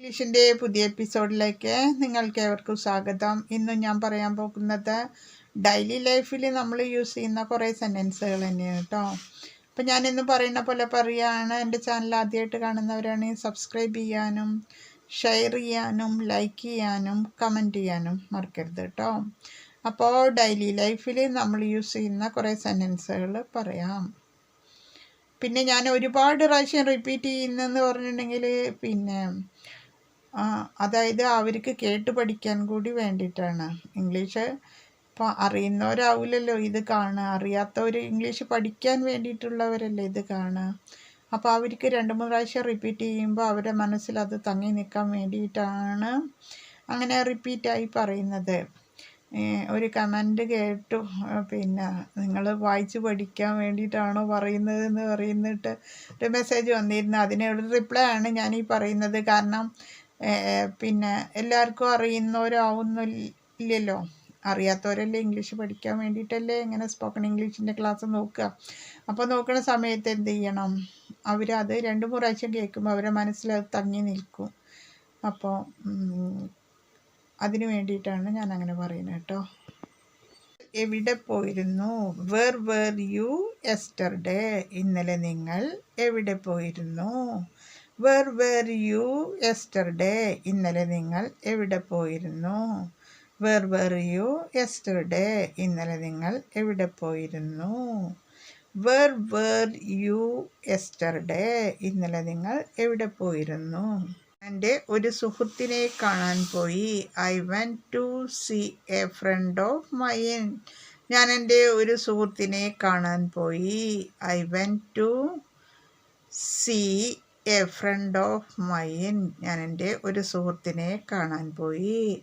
ഇംഗ്ലീഷിന്റെ പുതിയ എപ്പിസോഡിലേക്ക് നിങ്ങൾക്ക് ഏവർക്കും സ്വാഗതം. ഇന്ന് ഞാൻ പറയാൻ പോകുന്നത് ഡെയിലി ലൈഫിൽ നമ്മൾ യൂസ് ചെയ്യുന്ന കുറേ സെന്റൻസുകൾ തന്നെയാണ് കേട്ടോ. അപ്പം ഞാനിന്ന് പറയുന്ന പോലെ പറയുകയാണ് എന്റെ ചാനൽ ആദ്യമായിട്ട് കാണുന്നവരാണെങ്കിൽ സബ്സ്ക്രൈബ് ചെയ്യാനും ഷെയർ ചെയ്യാനും ലൈക്ക് ചെയ്യാനും കമന്റ് ചെയ്യാനും മറക്കരുത് കേട്ടോ. അപ്പോൾ ഡെയിലി ലൈഫിൽ നമ്മൾ യൂസ് ചെയ്യുന്ന കുറേ സെന്റൻസുകൾ പറയാം. പിന്നെ ഞാൻ ഒരുപാട് പ്രാവശ്യം റിപ്പീറ്റ് ചെയ്യുന്നതെന്ന് പറഞ്ഞിട്ടുണ്ടെങ്കിൽ പിന്നെ അതായത് അവർക്ക് കേട്ട് പഠിക്കാൻ കൂടി വേണ്ടിയിട്ടാണ്. ഇംഗ്ലീഷ് ഇപ്പോൾ അറിയുന്നവരാവില്ലല്ലോ ഇത് കാണുക. അറിയാത്തവർ ഇംഗ്ലീഷ് പഠിക്കാൻ വേണ്ടിയിട്ടുള്ളവരല്ലേ ഇത് കാണുക. അപ്പോൾ അവർക്ക് രണ്ട് മൂന്ന് പ്രാവശ്യം റിപ്പീറ്റ് ചെയ്യുമ്പോൾ അവരുടെ മനസ്സിൽ അത് തങ്ങി നിൽക്കാൻ വേണ്ടിയിട്ടാണ് അങ്ങനെ റിപ്പീറ്റായി പറയുന്നത്. ഒരു കമന്റ് കേട്ടു. പിന്നെ നിങ്ങൾ വായിച്ച് പഠിക്കാൻ വേണ്ടിയിട്ടാണോ പറയുന്നത് എന്ന് പറയുന്നിട്ട് ഒരു മെസ്സേജ് വന്നിരുന്നു. അതിനൊരു റിപ്ലൈ ആണ് ഞാൻ ഈ പറയുന്നത്. കാരണം പിന്നെ എല്ലാവർക്കും അറിയുന്നവരാവുന്നില്ലല്ലോ. അറിയാത്തവരല്ലേ ഇംഗ്ലീഷ് പഠിക്കാൻ വേണ്ടിയിട്ടല്ലേ ഇങ്ങനെ സ്പോക്കൺ ഇംഗ്ലീഷിന്റെ ക്ലാസ് നോക്കുക. അപ്പോൾ നോക്കുന്ന സമയത്ത് എന്ത് ചെയ്യണം? അവരത് രണ്ട് പ്രാവശ്യം കേൾക്കുമ്പോൾ അവരെ മനസ്സിൽ അത് തങ്ങി നിൽക്കും. അപ്പോൾ അതിനു വേണ്ടിയിട്ടാണ് ഞാൻ അങ്ങനെ പറയുന്നത് കേട്ടോ. എവിടെ പോയിരുന്നു? വേർ വേർ യു എസ്റ്റർഡേ ഇന്നലെ നിങ്ങൾ എവിടെ പോയിരുന്നു? വേർ വേർ യു എസ്റ്റർഡേ ഇന്നലെ നിങ്ങൾ എവിടെ പോയിരുന്നു? വേർ വേർ യു എസ്റ്റർഡേ ഇന്നലെ നിങ്ങൾ എവിടെ പോയിരുന്നു? വേർ വേർ യു എസ്റ്റർഡേ ഇന്നലെ നിങ്ങൾ എവിടെ പോയിരുന്നു? എന്റെ ഒരു സുഹൃത്തിനെ കാണാൻ പോയി. I went to see a friend of mine ഞാൻ എന്റെ ഒരു സുഹൃത്തിനെ കാണാൻ പോയി. I went to see a friend of mine ഞാൻ എന്റെ ഒരു സുഹൃത്തിനെ കാണാൻ പോയി.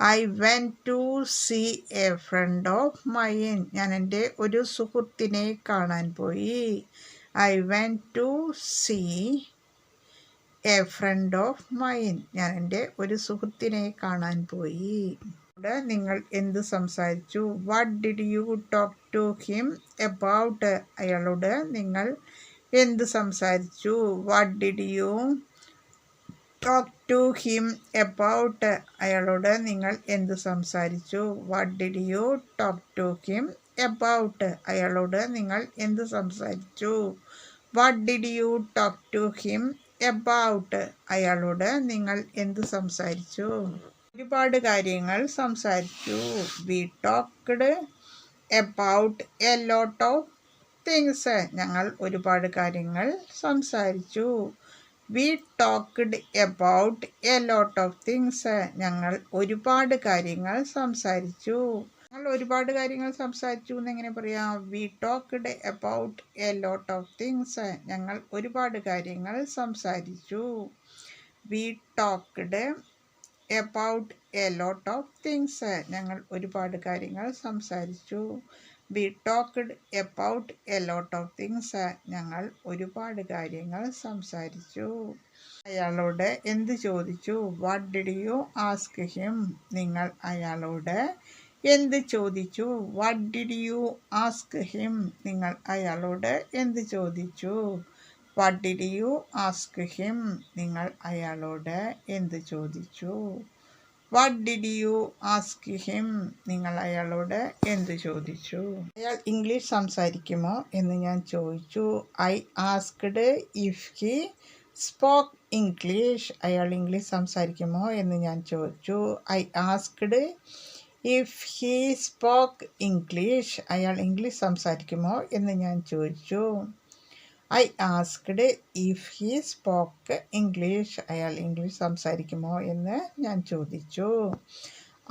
I went to see a friend of mine ഞാൻ എന്റെ ഒരു സുഹൃത്തിനെ കാണാൻ പോയി. I went to see a friend of mine ഞാൻ എന്റെ ഒരു സുഹൃത്തിനെ കാണാൻ പോയി. ഇവിടെ നിങ്ങൾ എന്ത് സംസാരിച്ചു? What did you talk to him about അയാളോട് നിങ്ങൾ എന്ത് സംസാരിച്ചു? What did you talk to him about അയാളോട് നിങ്ങൾ എന്ത് സംസാരിച്ചു? What did you talk to him about അയാളോട് നിങ്ങൾ എന്ത് സംസാരിച്ചു? What did you talk to him about അയാളോട് നിങ്ങൾ എന്ത് സംസാരിച്ചു? ഒരുപാട് കാര്യങ്ങൾ സംസാരിച്ചു. We talked about a lot of things ഞങ്ങൾ ഒരുപാട് കാര്യങ്ങൾ സംസാരിച്ചു. We talked about a lot of things ഞങ്ങൾ ഒരുപാട് കാര്യങ്ങൾ സംസാരിച്ചു. ഞങ്ങൾ ഒരുപാട് കാര്യങ്ങൾ സംസാരിച്ചു എന്ന് എങ്ങനെ പറയാം? We talked about a lot of things ഞങ്ങൾ ഒരുപാട് കാര്യങ്ങൾ സംസാരിച്ചു. We talked about a lot of things ഞങ്ങൾ ഒരുപാട് കാര്യങ്ങൾ സംസാരിച്ചു. We talked about a lot of things ഞങ്ങൾ ഒരുപാട് കാര്യങ്ങൾ സംസാരിച്ചു. അയാളോട് എന്ത് ചോദിച്ചു? What did you ask him നിങ്ങൾ അയാളോട് എന്ത് ചോദിച്ചു? What did you ask him നിങ്ങൾ അയാളോട് എന്ത് ചോദിച്ചു? What did you ask him നിങ്ങൾ അയാളോട് എന്ത് ചോദിച്ചു? What did you ask him നിങ്ങൾ അയാളോട് എന്ത് ചോദിച്ചു? അയാൾ ഇംഗ്ലീഷ് സംസാരിക്കുമോ എന്ന് ഞാൻ ചോദിച്ചു. I asked if he spoke English അയാൾ ഇംഗ്ലീഷ് സംസാരിക്കുമോ എന്ന് ഞാൻ ചോദിച്ചു. I asked if he spoke English അയാൾ ഇംഗ്ലീഷ് സംസാരിക്കുമോ എന്ന് ഞാൻ ചോദിച്ചു. I asked if he spoke English അയാൾ ഇംഗ്ലീഷ് സംസാരിക്കുമോ എന്ന് ഞാൻ ചോദിച്ചു.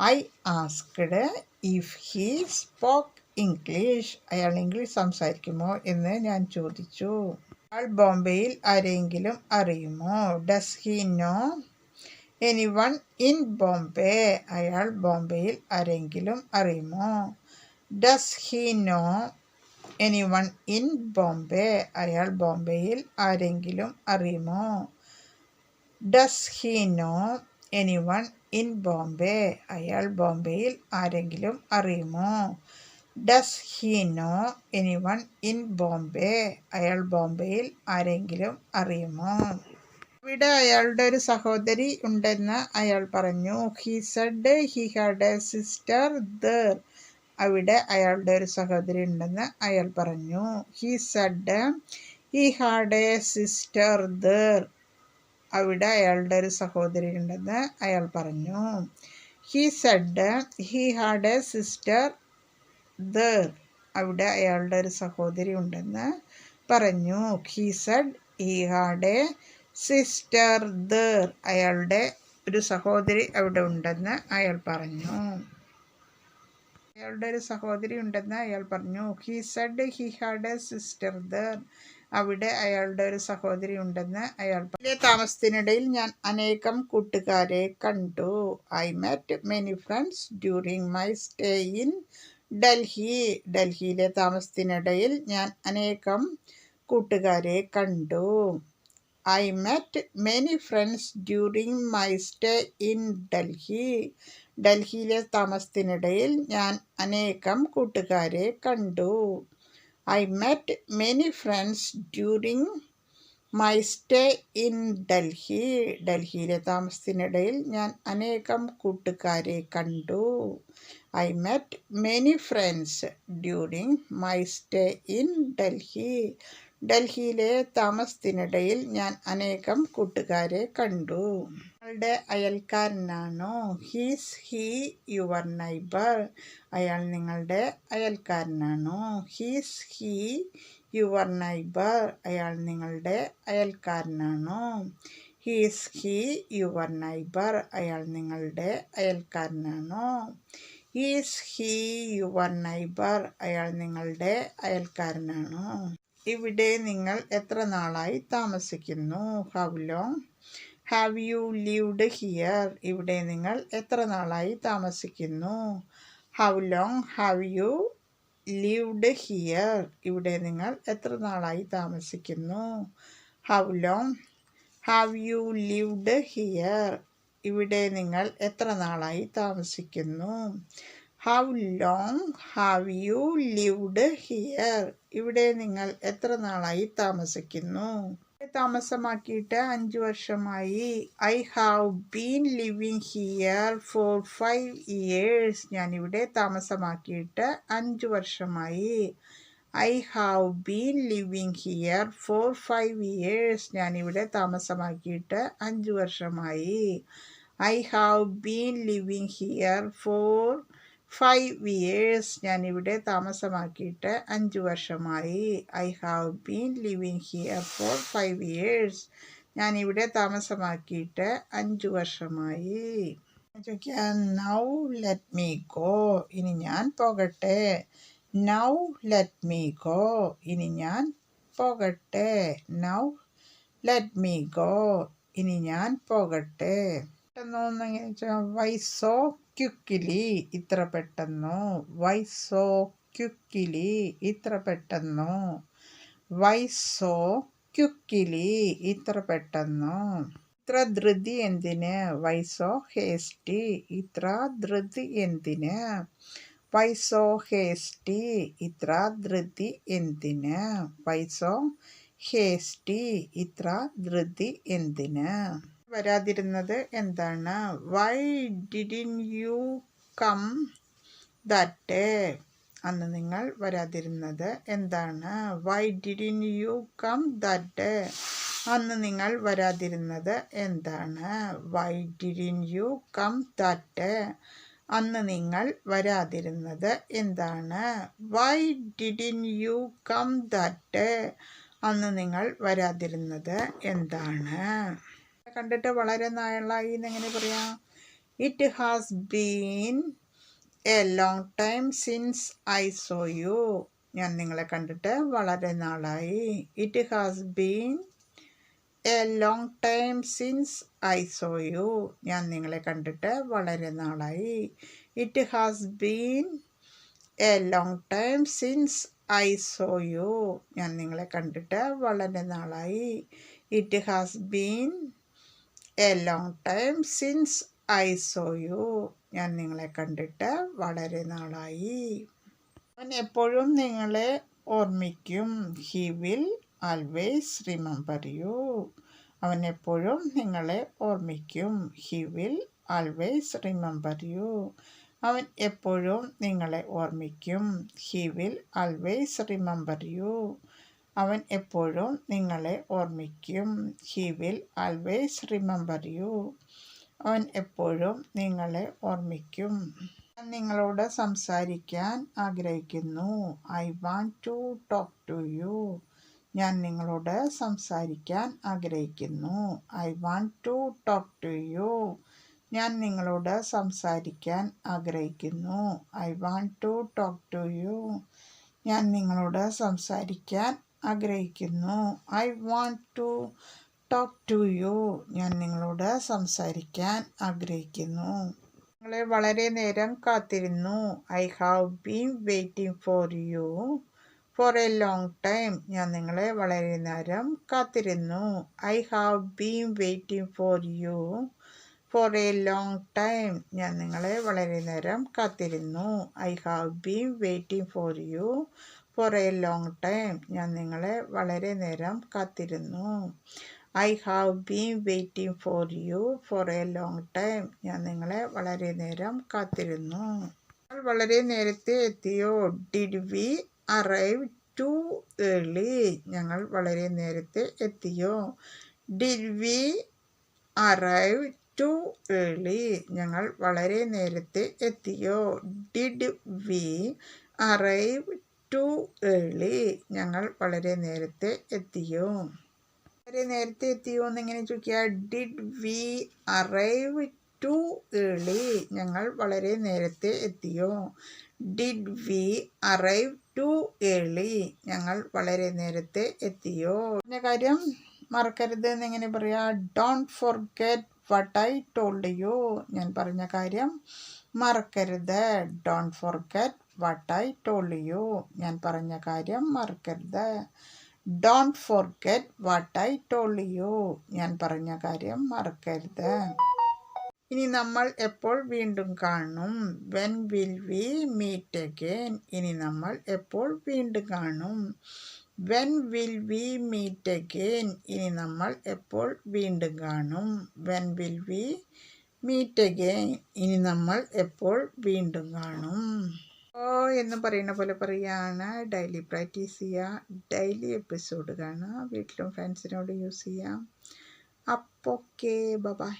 I asked if he spoke English അയാൾ ഇംഗ്ലീഷ് സംസാരിക്കുമോ എന്ന് ഞാൻ ചോദിച്ചു. അയാൾ ബോംബെയിൽ ആരെങ്കിലും അറിയുമോ? Does he know anyone in Bombay അയാൾ ബോംബെയിൽ ആരെങ്കിലും അറിയുമോ? Does he know anyone in Bombay അയാൾ ബോംബെയിൽ ആരെങ്കിലും അറിയുമോ? Does he know anyone in Bombay അയാൾ ബോംബെയിൽ ആരെങ്കിലും അറിയുമോ? Does he know anyone in Bombay അയാൾ ബോംബെയിൽ ആരെങ്കിലും അറിയുമോ? ഇവിടെ അയാളുടെ ഒരു സഹോദരി ഉണ്ടെന്ന് അയാൾ പറഞ്ഞു. He said he had a sister there അവിടെ അയാളുടെ ഒരു സഹോദരി ഉണ്ടെന്ന് അയാൾ പറഞ്ഞു. He said he had a sister there അവിടെ അയാളുടെ ഒരു സഹോദരി ഉണ്ടെന്ന് അയാൾ പറഞ്ഞു. He said he had a sister there അവിടെ അയാളുടെ ഒരു സഹോദരി ഉണ്ടെന്ന് പറഞ്ഞു. He said he had a sister there അയാളുടെ ഒരു സഹോദരി അവിടെ ഉണ്ടെന്ന് അയാൾ പറഞ്ഞു. അയാളുടെ ഒരു സഹോദരി ഉണ്ടെന്ന് അയാൾ പറഞ്ഞു. He said he had a sister there അവിടെ അയാളുടെ ഒരു സഹോദരി ഉണ്ടെന്ന് അയാൾ പറഞ്ഞു. താമസത്തിനിടയിൽ ഞാൻ അനേകം കൂട്ടുകാരെ കണ്ടു. I met many friends during my stay in Delhi. ഡൽഹിയിലെ താമസത്തിനിടയിൽ ഞാൻ അനേകം കൂട്ടുകാരെ കണ്ടു. I met many friends during my stay in Delhi. ഡൽഹിയിലെ താമസത്തിനിടയിൽ ഞാൻ അനേകം കൂട്ടുകാരെ കണ്ടു. I met many friends during my stay in Delhi. ഡൽഹിയിലെ താമസത്തിനിടയിൽ ഞാൻ അനേകം കൂട്ടുകാരെ കണ്ടു. I met many friends during my stay in Delhi. ഡൽഹിയിലെ താമസത്തിനിടയിൽ ഞാൻ അനേകം കൂട്ടുകാരെ കണ്ടു. നിങ്ങളുടെ അയൽക്കാരനാണോ? ഹീസ് ഹീ യുവർ നൈബർ അയാൾ നിങ്ങളുടെ അയൽക്കാരനാണോ? ഹീസ് ഹീ യുവർ നൈബർ അയാൾ നിങ്ങളുടെ അയൽക്കാരനാണോ? ഹീസ് ഹീ യുവർ നൈബർ അയാൾ നിങ്ങളുടെ അയൽക്കാരനാണോ? ഹീസ് ഹീ യുവർ നൈബർ അയാൾ നിങ്ങളുടെ അയൽക്കാരനാണോ? ഇവിടെ നിങ്ങൾ എത്ര നാളായി താമസിക്കുന്നു? How long have you lived here ഇവിടെ നിങ്ങൾ എത്ര നാളായി താമസിക്കുന്നു? How long have you lived here ഇവിടെ നിങ്ങൾ എത്ര നാളായി താമസിക്കുന്നു? How long have you lived here ഇവിടെ നിങ്ങൾ എത്ര നാളായി താമസിക്കുന്നു? How long have you lived here ഇവിടെ നിങ്ങൾ എത്ര നാളായി താമസിക്കുന്നു? താമസമാക്കിയിട്ട് അഞ്ച് വർഷമായി. I have been living here for five years ഞാനിവിടെ താമസമാക്കിയിട്ട് അഞ്ച് വർഷമായി. I have been living here for five years ഞാനിവിടെ താമസമാക്കിയിട്ട് അഞ്ച് വർഷമായി. I have been living here for five years ഞാനിവിടെ താമസമാക്കിയിട്ട് അഞ്ച് വർഷമായി. I have been living here for five years ഞാനിവിടെ താമസമാക്കിയിട്ട് അഞ്ച് വർഷമായി. നൗ ലെറ്റ് മീ ഗോ ഇനി ഞാൻ പോകട്ടെ. നൗ ലെറ്റ് മീ ഗോ ഇനി ഞാൻ പോകട്ടെ. നൗ ലെറ്റ് മീ ഗോ ഇനി ഞാൻ പോകട്ടെ. സോ ക്യുക്കിലി ഇത്ര പെട്ടെന്നു? വൈ സോ ക്യുക്കിലി ഇത്ര പെട്ടെന്നു? വൈ സോ ക്യുക്കിലി ഇത്ര പെട്ടെന്നു? ഇത്ര ധൃതി എന്തിന്? Why hasty. ഇത്ര ധൃതി എന്തിന്? Why hasty. ഇത്ര ധൃതി എന്തിന്? Why hasty. ഇത്ര ധൃതി എന്തിന്? വരാതിരുന്നത് എന്താണ്? Why didn't you come that അന്ന് നിങ്ങൾ വരാതിരുന്നത് എന്താണ്? Why didn't you come that അന്ന് നിങ്ങൾ വരാതിരുന്നത് എന്താണ്? Why didn't you come that അന്ന് നിങ്ങൾ വരാതിരുന്നത് എന്താണ്? Why didn't you come that അന്ന് നിങ്ങൾ വരാതിരുന്നത് എന്താണ്? കണ്ടിട്ട് വളരെ നാളായി എന്നെങ്ങനെ പറയാം? It has been a long time since I saw you ഞാൻ നിങ്ങളെ കണ്ടിട്ട് വളരെ നാളായി. It has been a long time since I saw you ഞാൻ നിങ്ങളെ കണ്ടിട്ട് വളരെ നാളായി. It has been a long time since I saw you ഞാൻ നിങ്ങളെ കണ്ടിട്ട് വളരെ നാളായി. It has been a long time since I saw you ഞാൻ നിങ്ങളെ കണ്ടിട്ട് വളരെ നാളായി. അവൻ എപ്പോഴും നിങ്ങളെ ഓർമ്മിക്കും. He will always remember you അവൻ എപ്പോഴും നിങ്ങളെ ഓർമ്മിക്കും. He will always remember you അവൻ എപ്പോഴും നിങ്ങളെ ഓർമ്മിക്കും. He will always remember you അവൻ എപ്പോഴും നിങ്ങളെ ഓർമ്മിക്കും. He will always remember you അവൻ എപ്പോഴും നിങ്ങളെ ഓർമ്മിക്കും. ഞാൻ നിങ്ങളോട് സംസാരിക്കാൻ ആഗ്രഹിക്കുന്നു. I want to talk to you ഞാൻ നിങ്ങളോട് സംസാരിക്കാൻ ആഗ്രഹിക്കുന്നു. I want to talk to you ഞാൻ നിങ്ങളോട് സംസാരിക്കാൻ ആഗ്രഹിക്കുന്നു. I want to talk to you ഞാൻ നിങ്ങളോട് സംസാരിക്കാൻ ആഗ്രഹിക്കുന്നു. I want to talk to you ഞാൻ നിങ്ങളോട് സംസാരിക്കാൻ ആഗ്രഹിക്കുന്നു. നിങ്ങളെ വളരെ നേരം കാത്തിരുന്നു. I have been waiting for you for a long time ഞാൻ നിങ്ങളെ വളരെ നേരം കാത്തിരുന്നു. I have been waiting for you for a long time ഞാൻ നിങ്ങളെ വളരെ നേരം കാത്തിരുന്നു. I have been waiting for you for a long time ഞാൻ നിങ്ങളെ വളരെ നേരം കാത്തിരുന്നു. I have been waiting for you for a long time ഞാൻ നിങ്ങളെ വളരെ നേരം കാത്തിരുന്നു. വളരെ നേരത്തെ എത്തിയോ? Did we arrive too early ഞങ്ങൾ വളരെ നേരത്തെ എത്തിയോ? Did we arrive too early ഞങ്ങൾ വളരെ നേരത്തെ എത്തിയോ? Did we arrive too early ഞങ്ങൾ വളരെ നേരത്തെ എത്തിയോ? വളരെ നേരത്തെ എത്തിയോ എന്നിങ്ങനെ ചോദിക്കുക did we arrive too early ഞങ്ങൾ വളരെ നേരത്തെ എത്തിയോ? Did we arrive too early ഞങ്ങൾ വളരെ നേരത്തെ എത്തിയോ? പിന്നെ കാര്യം മറക്കരുത് എന്നെങ്ങനെ പറയാ don't forget what I told you ഞാൻ പറഞ്ഞ കാര്യം മറക്കരുത്. Don't forget what I told you ഞാൻ പറഞ്ഞ കാര്യം മറക്കരുത്. Don't forget what I told you ഞാൻ പറഞ്ഞ കാര്യം മറക്കരുത്. ഇനി നമ്മൾ എപ്പോൾ വീണ്ടും കാണും? When will we meet again ഇനി നമ്മൾ എപ്പോൾ വീണ്ടും കാണും? When will we meet again ഇനി നമ്മൾ എപ്പോൾ വീണ്ടും കാണും? When will we meet again ഇനി നമ്മൾ എപ്പോൾ വീണ്ടും കാണും? ഓ എന്ന് പറയുന്ന പോലെ പറയുകയാണ് ഡെയിലി പ്രാക്ടീസ് ചെയ്യുക ഡെയിലി എപ്പിസോഡ് കാണുക വീട്ടിലും ഫ്രണ്ട്സിനോട് യൂസ് ചെയ്യാം. അപ്പോക്കേ ഓക്കെ ബൈ